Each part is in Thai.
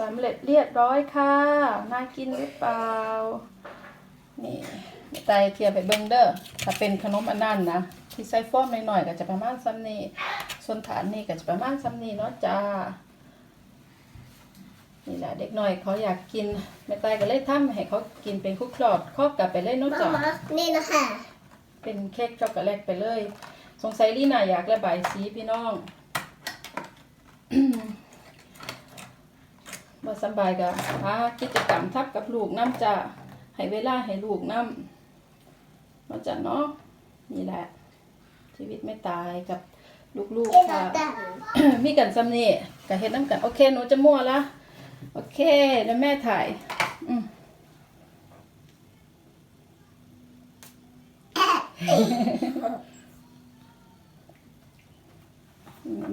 สำเร็จเรียบร้อยค่ะน่ากินหรือเปล่า นี่ไตเทียบไปเบิ้งเด้อถ้าเป็นขนมอันนั้นนะที่ใส่ฟอมหน่อยๆก็จะประมาณซ้ำนี้ส่วนฐานนี่ก็จะประมาณซ้ำนี้เนาะจ้านี่แหละเด็กน้อยเขาอยากกินแม่ไตก็เลยทำให้เขากินเป็นคุกคลอดครอบกลับไปเลยเนาะจ้า Mamma, นี่นะคะเป็นเค้กช็อกโกแลตไปเลย สงสัยลีน่าอยากระบายสีพี่น้อง บ่สำบายกับหากิจกรรมทับกับลูกน้ำจะให้เวลาให้ลูกน้ำมาจะเนาะนี่แหละ ชีวิตไม่ตายกับลูกนี่ๆนะค่ะแต่มีกันซ้ำนี่กับเฮ็ดน้ำกัน โอเคหนูจะมั่วละโอเคเดี๋ยวแม่ถ่ายอืม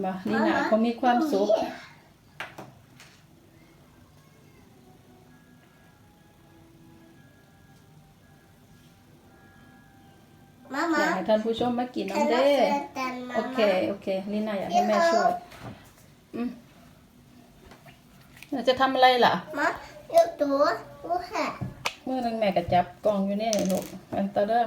มานี่นะเขามีความสุข อมายากให้ท่านผู้ชมมากินฉันน้ำรัเด้กเธอแต่มาโอเค โอเคลีน่าอยากให้แม่ช่วยอืมเราจะทำอะไรล่ะมาอยู่ตัวกูแห่เมื่อนึงแม่ก็จับกล่องอยู่เนี่ยลูกอันตะเด้อ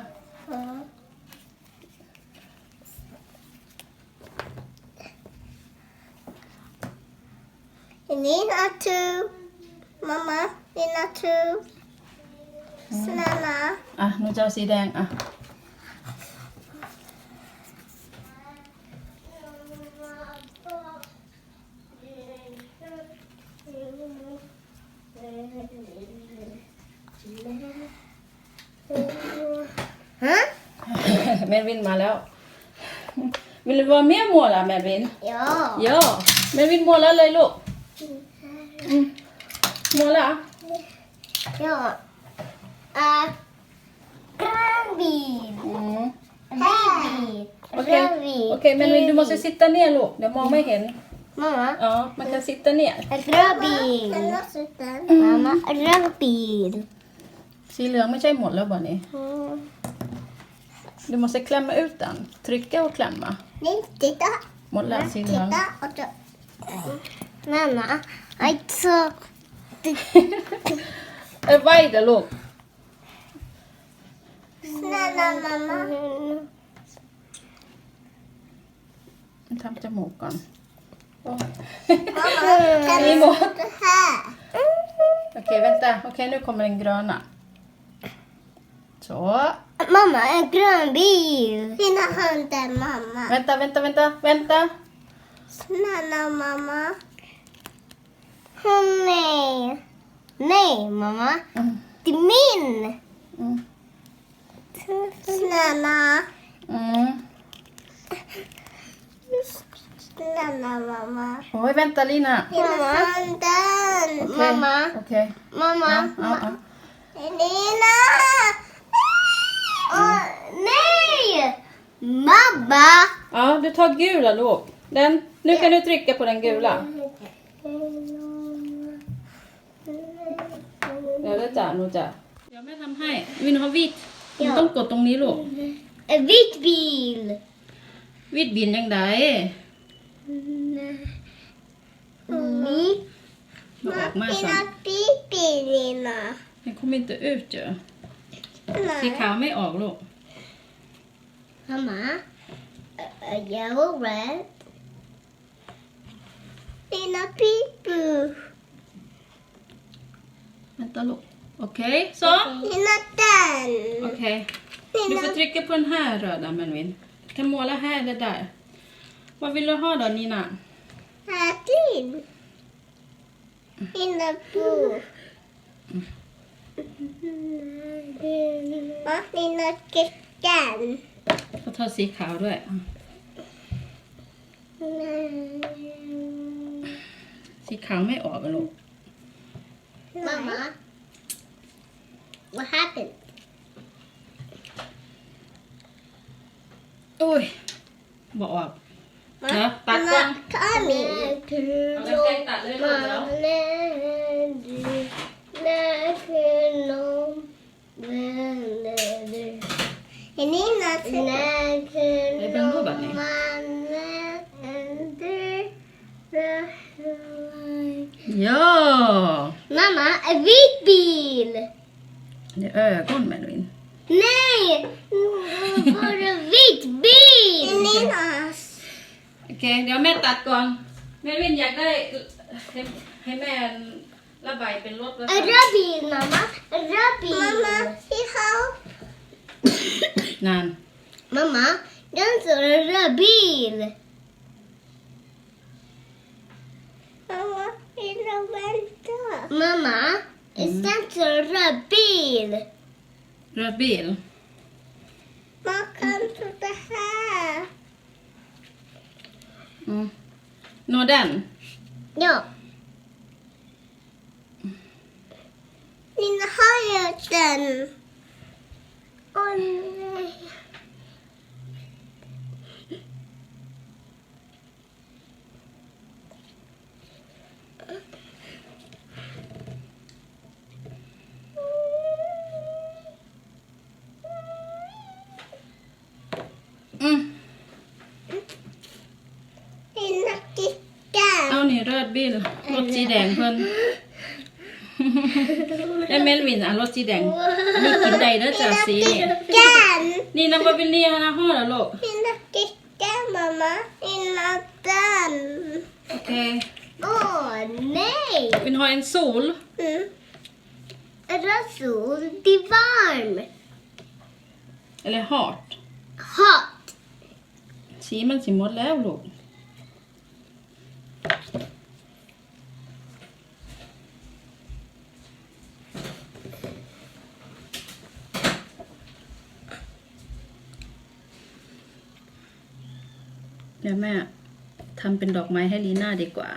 อันนี้นะทูมามานี่นะทูสนานะอะหนูจะเอาสีแดงอะ ฮะแม่วินมาแล้ววินว่าเมียมัวล่ะแม่วินโยโย่แม่วินมัวแล้วเลยลูกอืมมัวแล้วอะโยอะกรางบีดอืมบีดโอเคโอเคแม่วินดูมาซิตาเนี่ยลูกเดี๋ยวมองไม่เห็น มามาอ๋อมันจะซิตาเนี่ย Rödbil. Mamma, rödbil. สีเหลืองไม่ใช่หมดแล้วบ่นี้ Du måste klämma ut den. Trycka och klämma. Nej, titta. หมดแล้วสีเหลือง Titta. Och så. Mamma, alltså. เอ้ยไว้เดี๋ยวลูก Snälla mamma. ทำจมูกก่อนโอ้ย Mamma, kan Ni du det här? Okej, vänta. Okej, nu kommer den gröna. Så. Mamma, en grön bil. Dina hundar, mamma. Vänta, vänta, vänta, vänta. Snälla mamma. Åh nej. Nej, mamma. Mm. Det är min. Mm. Snälla. Mm. Snälla mamma. Oj, vänta Lina. Mamma. Handen. Okej, Mamma. Okej. Mamma. Ja, ja, ja. Elina! Åh, nej! Mamma! ja, du tar gula låg. Den. Nu kan du trycka på den gula. เดี๋ยวจะหนูจะเดี๋ยวแม่ทำให้วินเขาวิดหนูต้องกดตรงนี้ลูก En vit bil. วิดบินยังไง Mm. มาออกมาสั Mina น pipi, Lina. Den kommer inte ut ju. สี Nej. ขาวไม่ออกลูก Mamma. A yellow red. Mina pipi. Vänta ลูก Okej, så. Mina den. Okej. Du Mina får trycka på den här röda Melvin. Du kan måla här eller där. Vad vill du ha då Nina? Ätling. Mina bo. Va? Mina chicken. เขาทอดสีขาวด้วย สีขาวไม่ออกอะลูก Mama. What happened? อุ้ยบอกออก เดี๋ยวตัดก่อน Tommy. เอากันไกลตัดเลยลูกเดี๋ยว Nina, เดี๋ยวเบิ่งรูปแบบนี้ Ja! Mamma, en vit bil. Det är ögon Melvin. Nej, bara vit bil. Ninas. โอเค เดี๋ยวแม่ตัดก่อน แม่วินอยากได้ให้ให้แม่ระบายเป็นรถแล้ว En röd bil, mamma. En röd bil. Mamma, see how? นาน Mamma, den står en röd bil. Mamma, vill du vänta? Mamma, istället står en röd bil. รถ bil. Man kan ta det här. Mm. Nå den. Ja. Nina har ju den. Åh รถบิลรถสีแดงเพิ่นได้เมลวินอะรถสีแดงนี่กินได้เด้อจ้ะสีนี่ Den. นี่น้ำบาบิลเลียนะห่อแล้วลูก Nina tittar mamma. Nina den. โอเค Åh nej. วิน har en sol Mm. Rasul, det är varm. eller hart Hot. สีมันสิหมดแล้วลูกเดี๋ยวแม่ทำเป็นดอกไม้ให้ลีน่าดีกว่า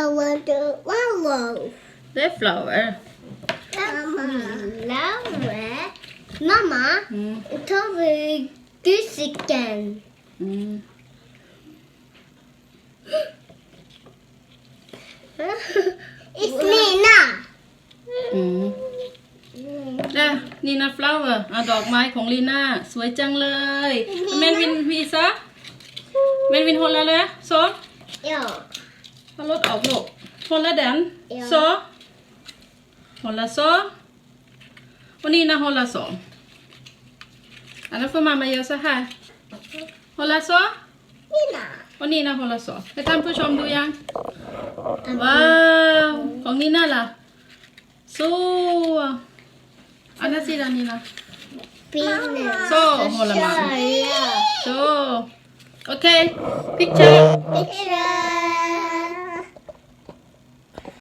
I want to wow. ได้ flower Mamma. Flower. Mamma, อืม tar vi gusiken? อื นี่นะ flower อะดอกไม้ของลีน่าสวยจังเลยแมนวินวีซะแมนวินฮอลแล้วเลยโซ Ja. พอรถออกลูกฮอลแล้วแดน Ja. โซฮอลแล้วโซวันนี้นะฮอลแล้วโซอันนั้น får mamma göra så här hålla så Nina. วันนี้นะฮอลแล้วโซให้ท่านผู้ชมดูยังว้าวของนี่น่าล่ะสู้ อันนั้นสิล่ะนี่นะ Pinne. Så håller man. Ja. โซโอเค picture Picture.